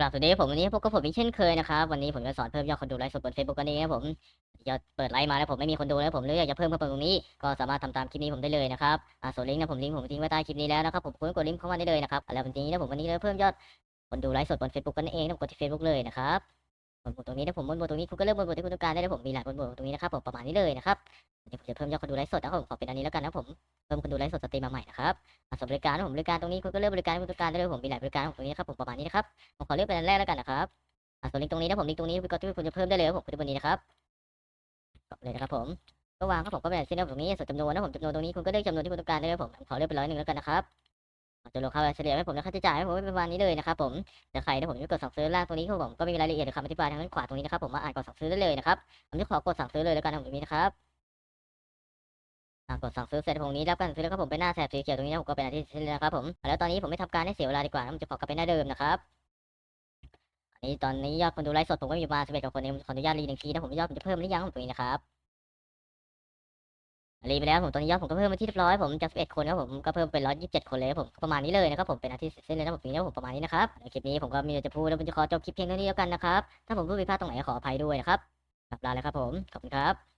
กราบสวัสดีครับผมวันนี้พบกับผมอีกเช่นเคยนะครับวันนี้ผมจะสอนเพิ่มยอดคนดูไลฟ์สดบน Facebook กันเองครับผมยอดเปิดไลฟ์มาแล้วผมไม่มีคนดูแล้วผมเลยอยากจะเพิ่มเข้าไปตรงนี้ ก็สามารถทำตามคลิปนี้ผมได้เลยนะครับอ่าส่วนลิงก์นะผมลิงก์ผมทิ้งไว้ใต้คลิปนี้แล้วนะครับผมคุณกดลิงก์เข้ามาได้เลยนะครับแล้ววันนี้นะผมวันนี้เราเพิ่มยอดคนดูไลฟ์สดบน Facebook กันเองนะกดที่ Facebook เลยนะครับบนบทตรงนี้นะผมบนบทตรงนี้คุณก็เลือกบนบทที่คุณต้องการได้เลยผมมีหลายบนบทตรงนี้นะครับผมประมาณนี้เลยนะครับ เดี๋ยวเพิ่มยอดคนดูไลฟ์สดนะครับผมขอเป็นอันนี้แล้วกันนะผมเพิ่มคนดูไลฟ์สดสตรีมมาใหม่นะครับอาส่วนบริการผมบริการตรงนี้คุณก็เลือกบริการที่คุณต้องการได้เลยผมมีหลายบริการของตรงนี้นะครับผมประมาณนี้นะครับผมขอเลือกเป็นอันแรกแล้วกันนะครับอะส่วนลิงก์ตรงนี้นะผมลิงก์ตรงนี้ก็ที่คุณจะเพิ่มได้เลยผมคือวันนี้นะครับกดเลยนะครับผมก็วางครับผมก็เป็นเส้นตรงนี้ส่วนจำนวนนะผมจำนวนตรงนี้คุณก็เลือกจำนวนที่คุณต้องการได้เลยผมขอเลือกเป็นร้อยหนึ่งแล้วกันนะครับจะลงค่าเฉลี่ยให้ผมและค่าใช้จ่ายให้ผมเป็นประมาณนี้เลยนะครับผมแต่ใครนะผมจะกดสั่งซื้อล่างตรงนี้ครับผมก็มีรายละเอียดหรือคำอธิบายทางด้านขวาตรงนี้นะครับผมมาอ่านก่อนสั่งซื้อได้เลยนะครับผมจะขอกดสั่งซื้อเลยแล้วกันผมตรงนี้นะครับ กดสั่งซื้อเสร็จตรงนี้รับการสั่งซื้อแล้วครับผมเป็นหน้าแถบสีเขียวตรงนี้นะผมก็เป็นอันที่เสร็จแล้วนะครับผมแล้วตอนนี้ผมไม่ทำการให้เสียเวลาดีกว่าผมจะขอกลับไปหน้าเดิมนะครับอันนี้ตอนนี้ยอดคนดูไลฟ์สดผมก็มีประมาณ11กว่าคนเองขออนุญาตรีหนึ่งทีนะผมยอดผมจะเพิ่มหรือยังผมตรงนี้นะครับรีไปแล้วผมตอนนี้ยอดผมก็เพิ่มมาที่เรียบร้อยผมจาก11คนครับผมก็เพิ่มเป็น127คนเลยครับผมประมาณนี้เลยนะครับผมเป็นอาทิตย์เสร็จเลยนะผมตรงนี้นะผมประมาณนี้นะครับคลิปนี้ผมก็มีจะพูดแล้วผมจะขอจบคลิปเพียงเท่านี้แล้วกันนะครับถ้าผมพูดผิดพลาดตรงไหนขออภัยด้วยนะครับกลับลาเลยครับผมขอบคุณครับ